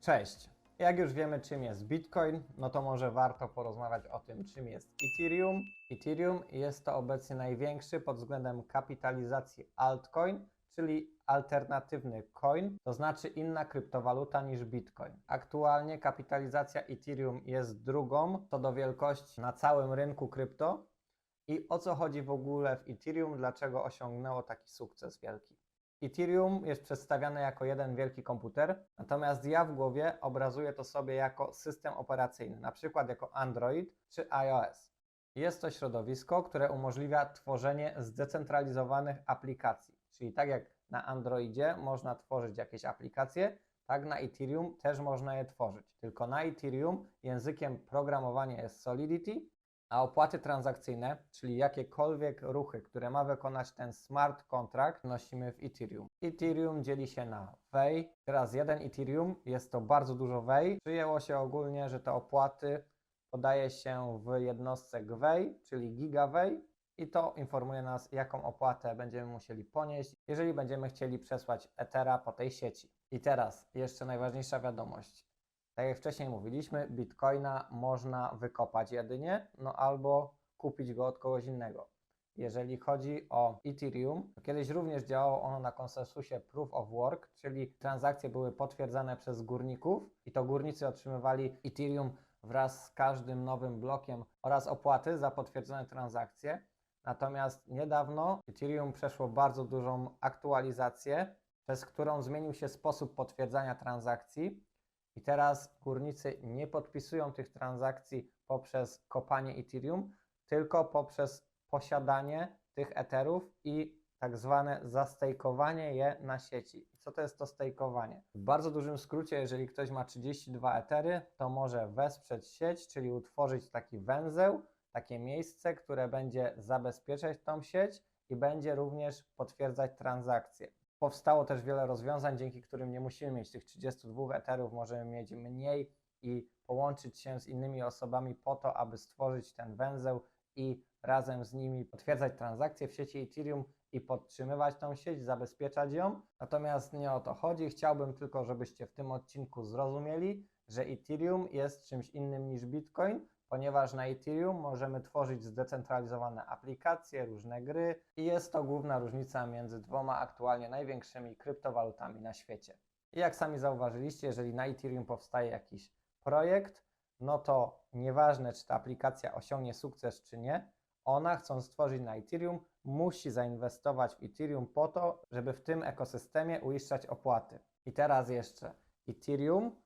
Cześć! Jak już wiemy, czym jest Bitcoin, no to może warto porozmawiać o tym, czym jest Ethereum. Ethereum jest to obecnie największy pod względem kapitalizacji altcoin, czyli alternatywny coin, to znaczy inna kryptowaluta niż Bitcoin. Aktualnie kapitalizacja Ethereum jest drugą co do wielkości na całym rynku krypto. I o co chodzi w ogóle w Ethereum, dlaczego osiągnęło taki sukces wielki? Ethereum jest przedstawiane jako jeden wielki komputer, natomiast ja w głowie obrazuję to sobie jako system operacyjny, na przykład jako Android czy iOS. Jest to środowisko, które umożliwia tworzenie zdecentralizowanych aplikacji, czyli tak jak na Androidzie można tworzyć jakieś aplikacje, tak na Ethereum też można je tworzyć. Tylko na Ethereum językiem programowania jest Solidity, a opłaty transakcyjne, czyli jakiekolwiek ruchy, które ma wykonać ten smart contract, nosimy w Ethereum. Ethereum dzieli się na WEI. Teraz jeden Ethereum jest to bardzo dużo WEI. Przyjęło się ogólnie, że te opłaty podaje się w jednostce GWEI, czyli GigaWEI i to informuje nas, jaką opłatę będziemy musieli ponieść, jeżeli będziemy chcieli przesłać Ethera po tej sieci. I teraz jeszcze najważniejsza wiadomość. Tak jak wcześniej mówiliśmy, bitcoina można wykopać jedynie, no albo kupić go od kogoś innego. Jeżeli chodzi o Ethereum, to kiedyś również działało ono na konsensusie Proof of Work, czyli transakcje były potwierdzane przez górników i to górnicy otrzymywali Ethereum wraz z każdym nowym blokiem oraz opłaty za potwierdzone transakcje. Natomiast niedawno Ethereum przeszło bardzo dużą aktualizację, przez którą zmienił się sposób potwierdzania transakcji. I teraz górnicy nie podpisują tych transakcji poprzez kopanie Ethereum, tylko poprzez posiadanie tych Etherów i tak zwane zastejkowanie je na sieci. Co to jest to stejkowanie? W bardzo dużym skrócie, jeżeli ktoś ma 32 Ethery, to może wesprzeć sieć, czyli utworzyć taki węzeł, takie miejsce, które będzie zabezpieczać tą sieć i będzie również potwierdzać transakcje. Powstało też wiele rozwiązań, dzięki którym nie musimy mieć tych 32 eterów, możemy mieć mniej i połączyć się z innymi osobami po to, aby stworzyć ten węzeł i razem z nimi potwierdzać transakcje w sieci Ethereum i podtrzymywać tą sieć, zabezpieczać ją. Natomiast nie o to chodzi. Chciałbym tylko, żebyście w tym odcinku zrozumieli, że Ethereum jest czymś innym niż Bitcoin, ponieważ na Ethereum możemy tworzyć zdecentralizowane aplikacje, różne gry i jest to główna różnica między dwoma aktualnie największymi kryptowalutami na świecie. I jak sami zauważyliście, jeżeli na Ethereum powstaje jakiś projekt, no to nieważne, czy ta aplikacja osiągnie sukces, czy nie, ona chcąc stworzyć na Ethereum, musi zainwestować w Ethereum po to, żeby w tym ekosystemie uiszczać opłaty. I teraz jeszcze Ethereum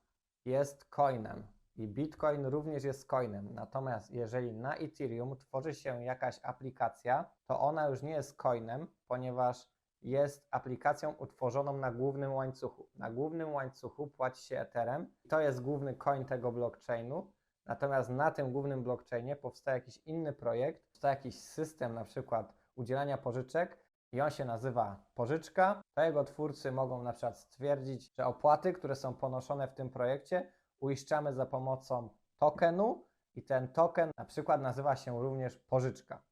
jest coinem i Bitcoin również jest coinem. Natomiast jeżeli na Ethereum tworzy się jakaś aplikacja, to ona już nie jest coinem, ponieważ jest aplikacją utworzoną na głównym łańcuchu. Na głównym łańcuchu płaci się Etherem. To jest główny coin tego blockchainu. Natomiast na tym głównym blockchainie powstaje jakiś inny projekt, powstaje jakiś system na przykład udzielania pożyczek i on się nazywa pożyczka. To jego twórcy mogą na przykład stwierdzić, że opłaty, które są ponoszone w tym projekcie, uiszczamy za pomocą tokenu i ten token na przykład nazywa się również pożyczka.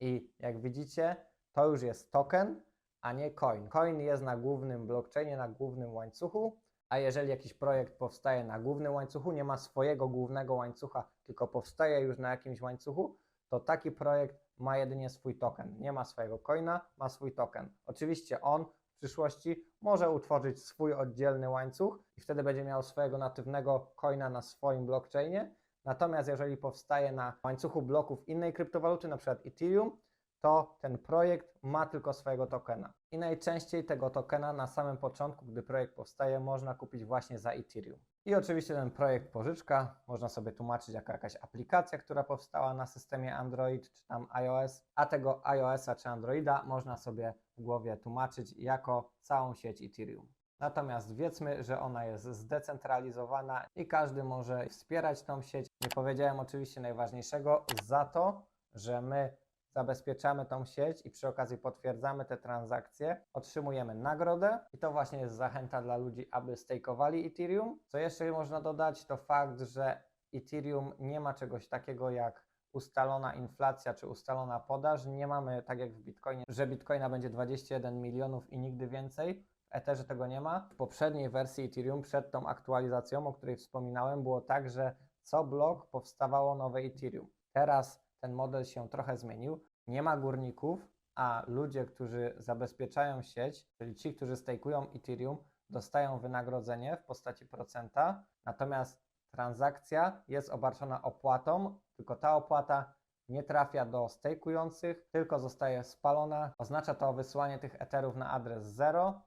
I jak widzicie, to już jest token, a nie coin. Coin jest na głównym blockchainie, na głównym łańcuchu, a jeżeli jakiś projekt powstaje na głównym łańcuchu, nie ma swojego głównego łańcucha, tylko powstaje już na jakimś łańcuchu, to taki projekt ma jedynie swój token. Nie ma swojego coina, ma swój token. Oczywiście on przyszłości może utworzyć swój oddzielny łańcuch i wtedy będzie miał swojego natywnego coina na swoim blockchainie. Natomiast jeżeli powstaje na łańcuchu bloków innej kryptowaluty, na przykład Ethereum, to ten projekt ma tylko swojego tokena. I najczęściej tego tokena na samym początku, gdy projekt powstaje, można kupić właśnie za Ethereum. I oczywiście ten projekt pożyczka można sobie tłumaczyć jako jakaś aplikacja, która powstała na systemie Android czy tam iOS, a tego iOS-a czy Androida można sobie w głowie tłumaczyć jako całą sieć Ethereum. Natomiast wiedzmy, że ona jest zdecentralizowana i każdy może wspierać tą sieć. Nie powiedziałem oczywiście najważniejszego, za to, że my zabezpieczamy tą sieć i przy okazji potwierdzamy te transakcje, otrzymujemy nagrodę i to właśnie jest zachęta dla ludzi, aby stejkowali Ethereum. Co jeszcze można dodać, to fakt, że Ethereum nie ma czegoś takiego jak ustalona inflacja czy ustalona podaż. Nie mamy tak jak w Bitcoinie, że Bitcoina będzie 21 milionów i nigdy więcej, W Etherze tego nie ma. W poprzedniej wersji Ethereum, przed tą aktualizacją, o której wspominałem, było tak, że co blok powstawało nowe Ethereum. Teraz ten model się trochę zmienił. Nie ma górników, a ludzie, którzy zabezpieczają sieć, czyli ci, którzy stejkują Ethereum, dostają wynagrodzenie w postaci procenta, natomiast transakcja jest obarczona opłatą, tylko ta opłata nie trafia do stejkujących, tylko zostaje spalona. Oznacza to wysłanie tych eterów na adres 0.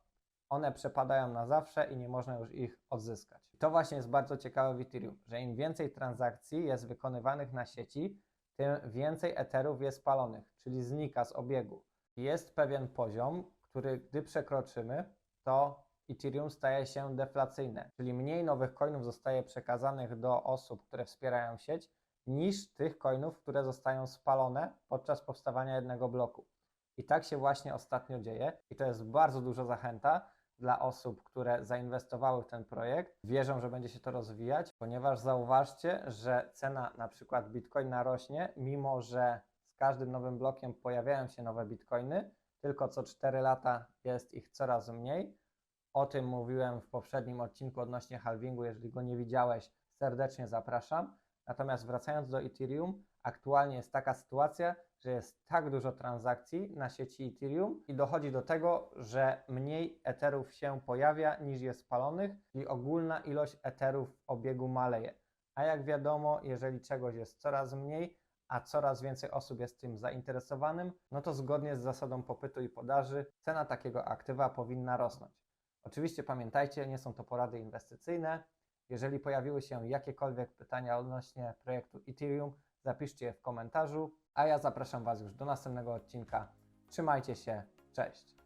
One przepadają na zawsze i nie można już ich odzyskać. To właśnie jest bardzo ciekawe w Ethereum, że im więcej transakcji jest wykonywanych na sieci, tym więcej eterów jest spalonych, czyli znika z obiegu. Jest pewien poziom, który gdy przekroczymy, to Ethereum staje się deflacyjne, czyli mniej nowych coinów zostaje przekazanych do osób, które wspierają sieć, niż tych coinów, które zostają spalone podczas powstawania jednego bloku. I tak się właśnie ostatnio dzieje, i to jest bardzo duża zachęta dla osób, które zainwestowały w ten projekt, wierzą, że będzie się to rozwijać, ponieważ zauważcie, że cena na przykład bitcoina rośnie, mimo że z każdym nowym blokiem pojawiają się nowe bitcoiny, tylko co 4 lata jest ich coraz mniej. O tym mówiłem w poprzednim odcinku odnośnie halvingu. Jeżeli go nie widziałeś, serdecznie zapraszam. Natomiast wracając do Ethereum, aktualnie jest taka sytuacja, że jest tak dużo transakcji na sieci Ethereum i dochodzi do tego, że mniej eterów się pojawia niż jest spalonych, czyli ogólna ilość eterów w obiegu maleje. A jak wiadomo, jeżeli czegoś jest coraz mniej, a coraz więcej osób jest tym zainteresowanym, no to zgodnie z zasadą popytu i podaży cena takiego aktywa powinna rosnąć. Oczywiście pamiętajcie, nie są to porady inwestycyjne. Jeżeli pojawiły się jakiekolwiek pytania odnośnie projektu Ethereum, zapiszcie je w komentarzu, a ja zapraszam Was już do następnego odcinka. Trzymajcie się, cześć!